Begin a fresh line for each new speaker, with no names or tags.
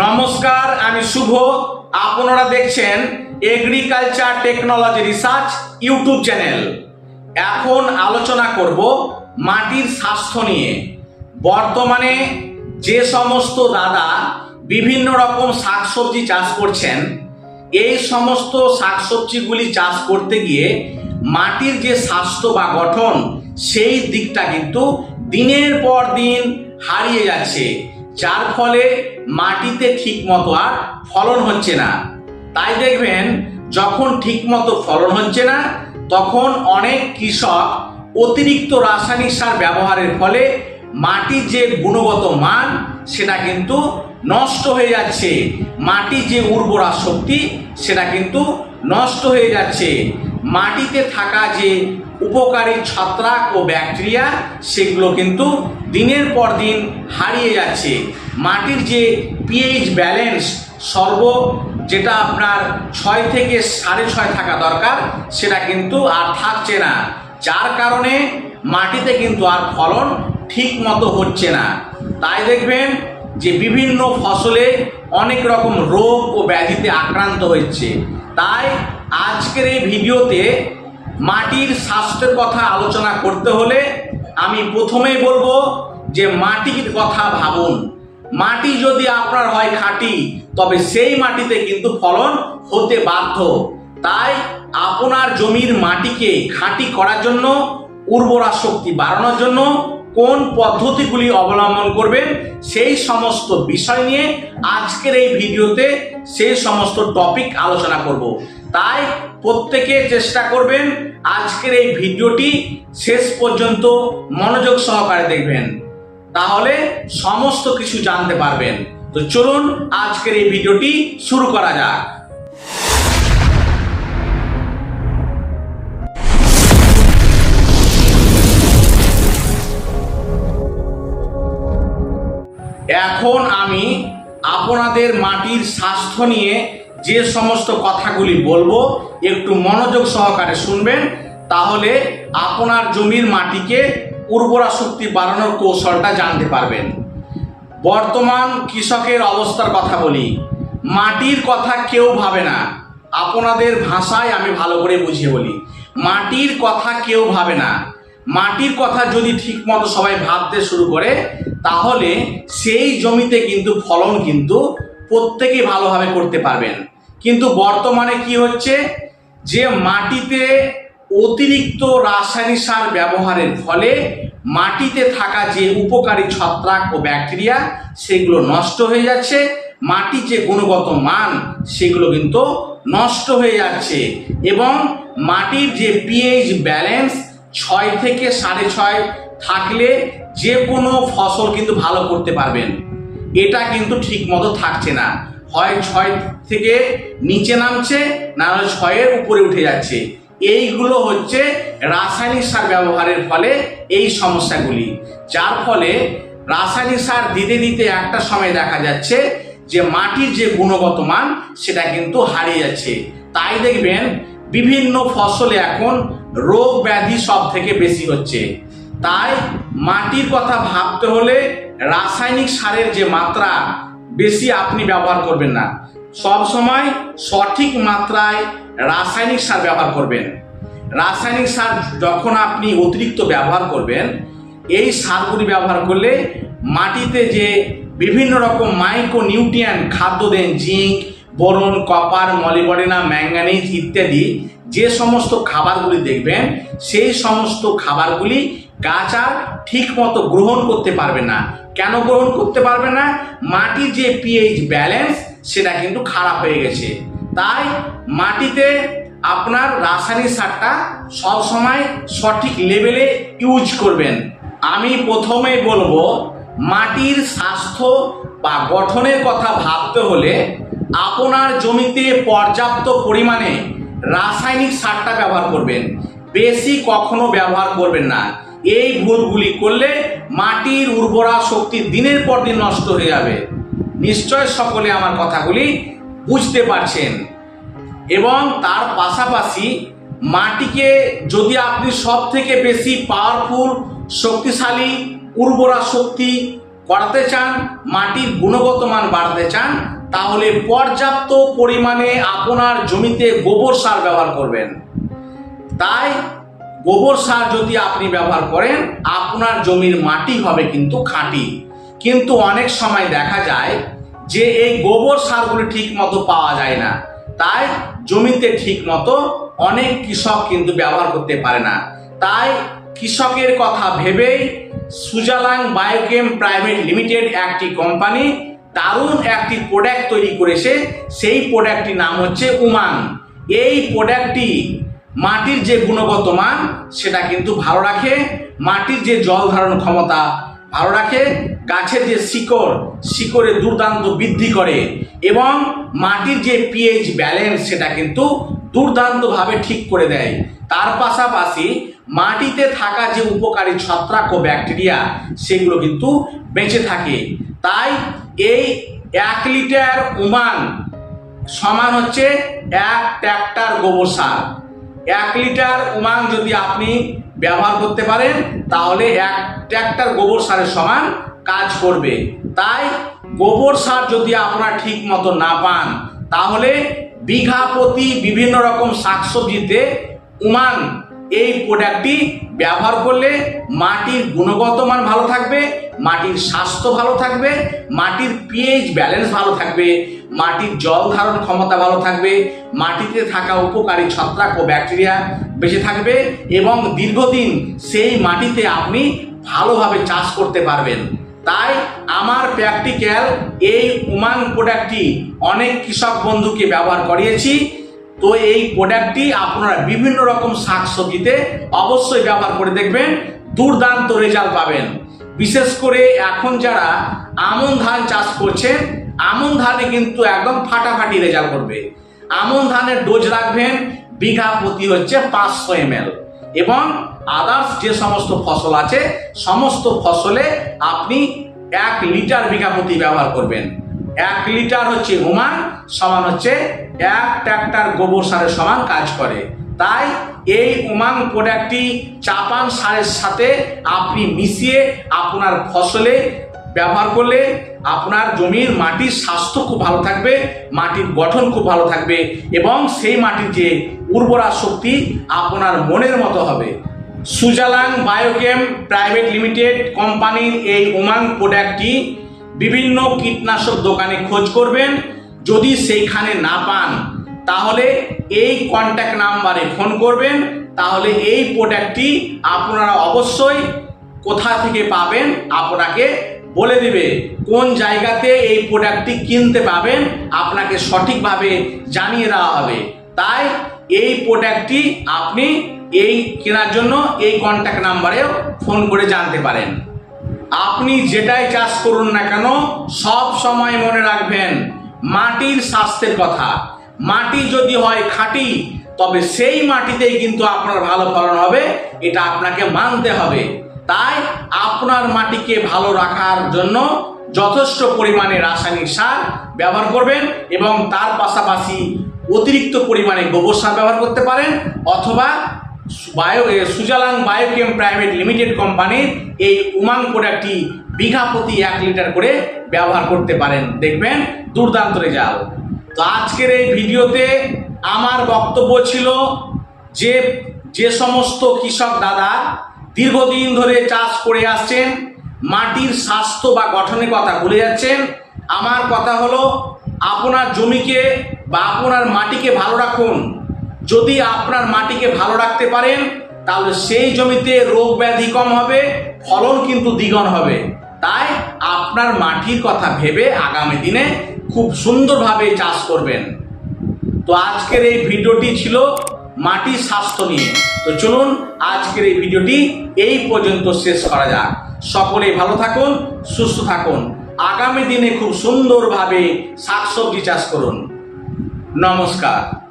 নমস্কার, আমি শুভ। আপনারা দেখছেন agriculture technology research YouTube channel এখন আলোচনা করব মাটির স্বাস্থ্য নিয়ে। বর্তমানে যে সমস্ত দাদা বিভিন্ন রকম শাকসবজি চাষ করছেন, এই সমস্ত শাকসবজিগুলি চাষ করতে গিয়ে মাটির যে স্বাস্থ্য বা গঠন, সেই দিকটা কিন্তু দিনের পর দিন হারিয়ে যাচ্ছে। যার ফলে মাটিতে ঠিক মতো আর ফলন হচ্ছে না। তাই দেখবেন, যখন ঠিক মতো ফলন হচ্ছে না, তখন অনেক কৃষক অতিরিক্ত রাসায়নিক সার ব্যবহারের ফলে মাটির যে গুণগত মান, সেটা কিন্তু নষ্ট হয়ে যাচ্ছে। মাটির যে উর্বরা শক্তি, সেটা কিন্তু নষ্ট হয়ে যাচ্ছে। মাটিতে থাকা যে উপকারী ছত্রাক ও ব্যাকটেরিয়া সেগুলো কিন্তু দিনের পর দিন হারিয়ে যাচ্ছে। মাটির যে পিএইচ ব্যালেন্স সর্ব যেটা আপনার ছয় থেকে সাড়ে ছয় থাকা দরকার, সেটা কিন্তু আর থাকছে না। যার কারণে মাটিতে কিন্তু আর ফলন ঠিক মতো হচ্ছে না। তাই দেখবেন যে বিভিন্ন ফসলে অনেক রকম রোগ ও ব্যাধিতে আক্রান্ত হচ্ছে। তাই আজকের এই ভিডিওতে মাটির স্বাস্থ্যের কথা আলোচনা করতে হলে আমি প্রথমেই বলব যে মাটির কথা ভাবুন। মাটি যদি আপনার হয় খাঁটি, তবে সেই মাটিতে কিন্তু ফলন হতে বাধ্য। তাই আপনার জমির মাটিকে খাঁটি করার জন্য, উর্বরা শক্তি বাড়ানোর জন্য কোন পদ্ধতিগুলি অবলম্বন করবেন, সেই সমস্ত বিষয় নিয়ে আজকের এই ভিডিওতে সেই সমস্ত টপিক আলোচনা করব। তাই প্রত্যেকে চেষ্টা করবেন আজকের এই ভিডিওটি শেষ পর্যন্ত মনোযোগ সহকারে দেখবেন। তাহলে সমস্ত কিছু জানতে পারবেন। তো চলুন আজকের এই ভিডিওটি শুরু করা যাক। এখন আমি আপনাদের মাটির স্বাস্থ্য নিয়ে যে সমস্ত কথাগুলি বলব, একটু মনোযোগ সহকারে শুনবেন, তাহলে আপনার জমির মাটিকে উর্বরা শক্তি বাড়ানোর কৌশলটা জানতে পারবেন। বর্তমান কৃষকের অবস্থার কথা বলি, মাটির কথা কেউ ভাবে না, আপনাদের ভাষায় আমি ভালো করে বুঝিয়ে বলি, মাটির কথা কেউ ভাবে না, মাটির কথা যদি ঠিকমতো সবাই ভাবতে শুরু করে তাহলে সেই জমিতে কিন্তু ফলন কিন্তু প্রত্যেকে ভালোভাবে করতে পারবেন। কিন্তু বর্তমানে কি হচ্ছে? যে মাটিতে অতিরিক্ত রাসায়নিক সার ব্যবহারের ফলে মাটিতে থাকা যে উপকারী ছত্রাক ও ব্যাকটেরিয়া, সেগুলো নষ্ট হয়ে যাচ্ছে। মাটির যে গুণগত মান, সেগুলো কিন্তু নষ্ট হয়ে যাচ্ছে। এবং মাটির যে পিএইচ ব্যালেন্স ছয় থেকে সাড়ে ছয় থাকলে যে কোনো ফসল কিন্তু ভালো করতে পারবেন। এটা কিন্তু ঠিক মতো থাকছে না। হয় ছয় থেকে নিচে নামছে, না হলে ছয়ের উপরে উঠে যাচ্ছে। এইগুলো হচ্ছে রাসায়নিক সার ব্যবহারের ফলে এই সমস্যাগুলি। যার ফলে রাসায়নিক সার দিতে দিতে একটা সময় দেখা যাচ্ছে যে মাটির যে গুণগত মান, সেটা কিন্তু হারিয়ে যাচ্ছে। তাই দেখবেন বিভিন্ন ফসলে এখন রোগ ব্যাধি সব থেকে বেশি হচ্ছে। তাই মাটির কথা ভাবতে হলে রাসায়নিক সারের যে মাত্রা, বেশি আপনি ব্যবহার করবেন না। সব সময় সঠিক মাত্রায় রাসায়নিক সার ব্যবহার করবেন। রাসায়নিক সার যখন আপনি অতিরিক্ত ব্যবহার করবেন, এই সারগুলি ব্যবহার করলে মাটিতে যে বিভিন্ন রকম মাইক্রো নিউট্রিয়েন্ট খাদ্য দেন, zinc, boron, copper, molybdenum, manganese ইত্যাদি, যে সমস্ত খাবারগুলি দেখবেন, সেই সমস্ত খাবারগুলি গাছ আর ঠিক মতো গ্রহণ করতে পারবে না। কেন গ্রহণ করতে পারবে না? মাটির যে পিএইচ ব্যালেন্স সেটা কিন্তু খারাপ হয়ে গেছে। তাই মাটিতে আপনার রাসায়নিক সারটা সবসময় সঠিক লেভেলে ইউজ করবেন। আমি প্রথমে বলব, মাটির স্বাস্থ্য বা গঠনের কথা ভাবতে হলে আপনার জমিতে পর্যাপ্ত পরিমাণে রাসায়নিক সারটা ব্যবহার করবেন। বেশি কখনো ব্যবহার করবেন না। এই ভুলগুলি করলে মাটির উর্বরা শক্তি দিনের পর দিন নষ্ট হয়ে যাবে। নিশ্চয় সকলে আমার কথাগুলি বুঝতে পারছেন। এবং তার পাশাপাশি মাটিকে যদি আপনি সব থেকে বেশি পাওয়ারফুল শক্তিশালী, উর্বরা শক্তি করাতে চান, মাটির গুণগত মান বাড়াতে চান, তাহলে পর্যাপ্ত পরিমাণে আপনার জমিতে গোবর সার ব্যবহার করবেন। তাই গোবর সার যদি আপনি ব্যবহার করেন, আপনার জমির মাটি হবে কিন্তু খাঁটি। কিন্তু অনেক সময় দেখা যায় যে এই গোবর সারগুলি ঠিক মতো পাওয়া যায় না। তাই জমিতে ঠিক মতো অনেক কৃষক কিন্তু ব্যবহার করতে পারে না। তাই কৃষকের কথা ভেবেই সুজালাং বায়োকেম প্রাইভেট লিমিটেড একটি কোম্পানি দারুণ একটি প্রোডাক্ট তৈরি করেছে। সেই প্রোডাক্টটির নাম হচ্ছে উমান এই প্রোডাক্টটি মাটির যে গুণগত মান, সেটা কিন্তু ভালো রাখে। মাটির যে জল ধারণ ক্ষমতা, ভালো রাখে। গাছের যে শিকড় শিকড়ে দুর্দান্ত বৃদ্ধি করে। এবং মাটির যে পিএইচ ব্যালেন্স সেটা কিন্তু দুর্দান্তভাবে ঠিক করে দেয়। তার পাশাপাশি মাটিতে থাকা যে উপকারী ছত্রাক ও ব্যাকটেরিয়া, সেগুলো কিন্তু বেঁচে থাকে। তাই এই এক লিটার উমান সমান হচ্ছে এক ট্র্যাক্টর গোবর সার। এক লিটার উমাং যদি আপনি ব্যবহার করতে পারেন, তাহলে এক ট্র্যাক্টর গোবর সারের সমান কাজ করবে। তাই গোবর সার যদি আপনারা ঠিক মতো না পান, তাহলে বিঘা প্রতি বিভিন্ন রকম শাকসবজিতে উমান এই প্রোডাক্টটি ব্যবহার করলে মাটির গুণগত মান ভালো থাকবে, মাটির স্বাস্থ্য ভালো থাকবে, মাটির পিএইচ ব্যালেন্স ভালো থাকবে। মাটির জল ধারণ ক্ষমতা ভালো থাকবে, মাটিতে থাকা উপকারী ছত্রাক ও ব্যাকটেরিয়া বেঁচে থাকবে এবং দীর্ঘদিন সেই মাটিতে আপনি ভালোভাবে চাষ করতে পারবেন। তাই আমার প্র্যাকটিক্যাল এই উমান প্রোডাক্টটি অনেক কৃষক বন্ধুকে ব্যবহার করিয়েছি। তো এই প্রোডাক্টটি আপনারা বিভিন্ন রকম শাকসবজিতে অবশ্যই ব্যবহার করে দেখবেন, দুর্দান্ত রেজাল্ট পাবেন। বিশেষ করে এখন যারা আমন ধান চাষ করছেন আমন ধানে কিন্তু একদম ফাটাফাটি রেজাল্ট করবে। আমন ধানের ডোজ রাখবেন, বিঘা প্রতি হচ্ছে পাঁচশো এম এবং আদার্স যে সমস্ত ফসল আছে, সমস্ত ফসলে আপনি এক লিটার বিঘা প্রতি ব্যবহার করবেন। এক লিটার হচ্ছে হুমান, সমান হচ্ছে এক ট্র্যাক্টর গোবর সারের সমান কাজ করে। তাই এই উমাং প্রোডাক্টটি চাপান সারের সাথে আপনি মিশিয়ে আপনার ফসলে ব্যবহার করলে আপনার জমির মাটির স্বাস্থ্য খুব ভালো থাকবে, মাটির গঠন খুব ভালো থাকবে এবং সেই মাটির যে উর্বরা শক্তি আপনার মনের মতো হবে। সুজালাং বায়োকেম প্রাইভেট লিমিটেড কোম্পানির এই উমাং প্রোডাক্টটি বিভিন্ন কীটনাশক দোকানে খোঁজ করবেন। যদি সেইখানে না পান, তাহলে এই কন্ট্যাক্ট নাম্বারে ফোন করবেন। তাহলে এই প্রোডাক্টটি আপনারা অবশ্যই কোথা থেকে পাবেন, আপনাকে বলে দেবে কোন জায়গাতে এই প্রোডাক্টটি কিনতে পাবেন, আপনাকে সঠিকভাবে জানিয়ে দেওয়া হবে। তাই এই প্রোডাক্টটি আপনি এই কেনার জন্য এই কন্ট্যাক্ট নাম্বারেও ফোন করে জানতে পারেন। আপনি যেটাই চাষ করুন না কেন, সব সময় মনে রাখবেন, মাটির স্বাস্থ্যের কথা। মাটি যদি হয় খাঁটি, তবে সেই মাটিতেই কিন্তু আপনার ভালো ফলন হবে, এটা আপনাকে মানতে হবে। তাই আপনার মাটিকে ভালো রাখার জন্য যথেষ্ট পরিমাণে রাসায়নিক সার ব্যবহার করবেন এবং তার পাশাপাশি অতিরিক্ত পরিমাণে গোবর সার ব্যবহার করতে পারেন অথবা bio Sujalang Biochem private limited কোম্পানির এই উমাং প্রোডাক্টটি বিঘা প্রতি এক লিটার করে ব্যবহার করতে পারেন। দেখবেন দুর্দান্ত রেজাল্ট। তো আজকের এই ভিডিওতে আমার বক্তব্য ছিল যে যে সমস্ত কৃষক দাদা দীর্ঘদিন ধরে চাষ করে আসছেন, মাটির স্বাস্থ্য বা গঠনের কথা ভুলে যাচ্ছেন। আমার কথা হলো, আপনার জমিকে বা আপনার মাটিকে ভালো রাখুন। যদি আপনার মাটিকে ভালো রাখতে পারেন, তাহলে সেই জমিতে রোগ ব্যাধি কম হবে, ফলন কিন্তু দ্বিগুণ হবে। তাই আপনার মাটির কথা ভেবে আগামী দিনে খুব সুন্দরভাবে চাষ করবেন। তো আজকের এই ভিডিওটি ছিল মাটির স্বাস্থ্য নিয়ে। তো চলুন আজকের এই ভিডিওটি এই পর্যন্ত শেষ করা যাক। সকলে ভালো থাকুন, সুস্থ থাকুন। আগামী দিনে খুব সুন্দরভাবে শাকসবজি চাষ করুন। নমস্কার।